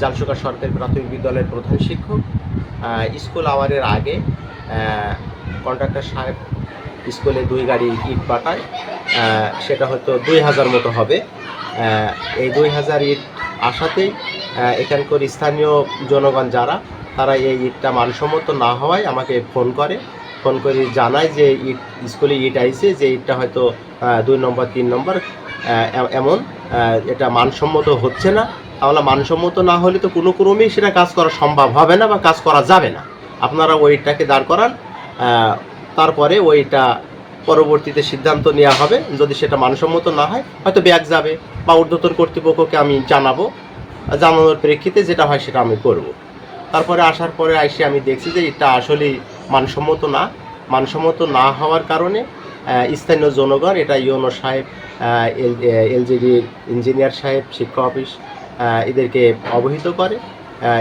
জালসুকা সরকারি প্রাথমিক বিদ্যালয়ের প্রধান শিক্ষক স্কুল আওয়ারের আগে কন্ট্রাক্টর সাহেব স্কুলে দুই গাড়ি ইট পাঠায় সেটা হয়তো দুই হাজার মতো হবে। এই দুই হাজার ইট আসাতেই এখানকার স্থানীয় জনগণ যারা, তারা এই ইটটা মানসম্মত না হওয়ায় আমাকে ফোন করে। ফোন করে জানায় যে ইট, স্কুলে ইট আইছে, যে ইটটা হয়তো দুই নম্বর, তিন নম্বর এমন এটা মানসম্মত হচ্ছে না। তাহলে মানসম্মত না হলে তো কোনো ক্রমেই সেটা কাজ করা সম্ভব হবে না বা কাজ করা যাবে না। আপনারা ওইটাকে দাঁড় করান তারপরে ওইটা পরবর্তীতে সিদ্ধান্ত নেওয়া হবে। যদি সেটা মানসম্মত না হয়, হয়তো ব্যাগ যাবে বা ঊর্ধ্বতন কর্তৃপক্ষকে আমি জানাব, জানানোর প্রেক্ষিতে যেটা হয় সেটা আমি করব। তারপরে আসার পরে এসে আমি দেখছি যে এটা আসলেই মানসম্মত না মানসম্মত না হওয়ার কারণে স্থানীয় জনগণ, এটা ইউনো সাহেব এলজিডি ইঞ্জিনিয়ার সাহেব, শিক্ষা অফিস এদেরকে অবহিত করে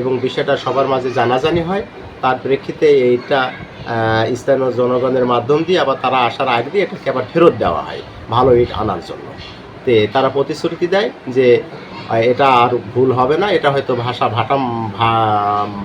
এবং বিষয়টা সবার মাঝে জানাজানি হয়। তার প্রেক্ষিতে এইটা স্থানীয় জনগণের মাধ্যম দিয়ে আবার তারা আসার আগ দিয়ে এটাকে আবার ফেরত দেওয়া হয়, ভালো ইট আনার জন্য। তে তারা প্রতিশ্রুতি দেয় যে এটা আর ভুল হবে না, এটা হয়তো ভাষা ভাটা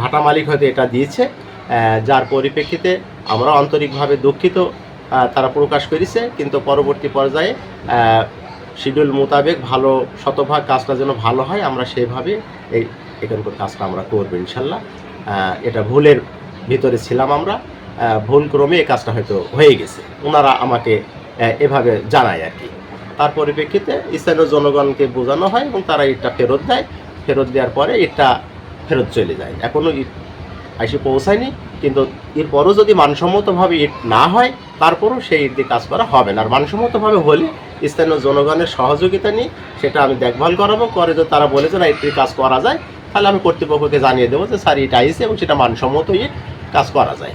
ভাটা মালিক হয়তো এটা দিয়েছে। যার পরিপ্রেক্ষিতে আমরা আন্তরিকভাবে দুঃখিত তারা প্রকাশ করেছে, কিন্তু পরবর্তী পর্যায়ে শিডিউল মোতাবেক ভালো শতভাগ কাজটা যেন ভালো হয়, আমরা সেভাবে এই এখানকার কাজটা আমরা করব ইনশাল্লাহ। এটা ভুলের ভিতরে ছিলাম আমরা। ভুল ক্রমে এই কাজটা হয়তো হয়ে গেছে। ওনারা আমাকে এভাবে জানায় আর কি। তার পরিপ্রেক্ষিতে স্থানীয় জনগণকে বোঝানো হয় এবং তারা ইটটা ফেরত দেয়। ফেরত দেওয়ার পরে ইটটা ফেরত চলে যায়। এখনও এসে পৌঁছায়নি কিন্তু এরপরও যদি মানসম্মতভাবে ইট না হয় তারপরও সেই ইট দিয়ে কাজ করা হবে না আর মানসম্মতভাবে হলে স্থানীয় জনগণের সহযোগিতা নিয়ে সেটা আমি দেখভাল করাবো করে যদি তারা বলে যে না ইটের কাজ করা যায় তাহলে আমি কর্তৃপক্ষকে জানিয়ে দেবো যে স্যার ইট আইসে এবং সেটা মানসম্মত ইট কাজ করা যায়